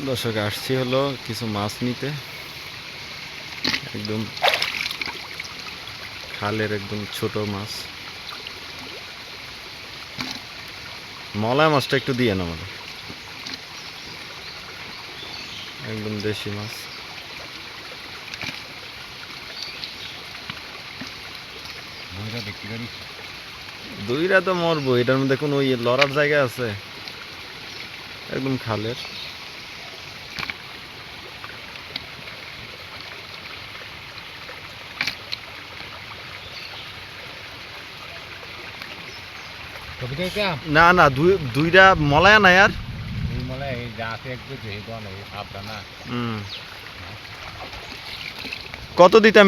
দর্শক আসছি হলো কিছু মাছ নিতে। একদম খালের একদম ছোট মাছ। মলা মাছটা একটু দিয়ে না আমাদের একদম দেশি মাছ। দুইটা তো মরবো এটার মধ্যে কোনো ইয়ে লড়ার জায়গা আছে? একদম খালের। না না দুই দুইটা মলায়া নাই আর। কত দিতাম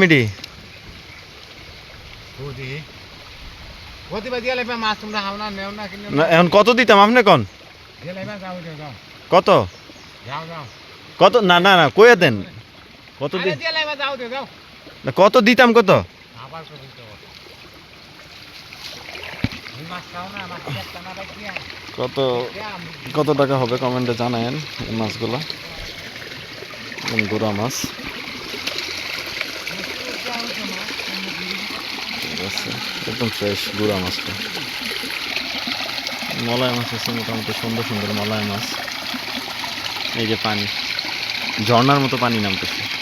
না এখন কত দিতাম আপনি কোন? কত? কত? না না না কয়ে দেন। কত কত দিতাম কত আবার কবি তো এই মাছ খাও না মাছ একটা না রাখিয়া কত কত টাকা হবে কমেন্টে জানায়েন এই মাছগুলো? গোড়া মাছ। ঠিক আছে, একদম ফ্রেশ গুড়া মাছটা। মলায় মাছ আছে মোটামুটি, সুন্দর সুন্দর মলায় মাছ। এই যে পানি, ঝর্ণার মতো পানি নামতেছে।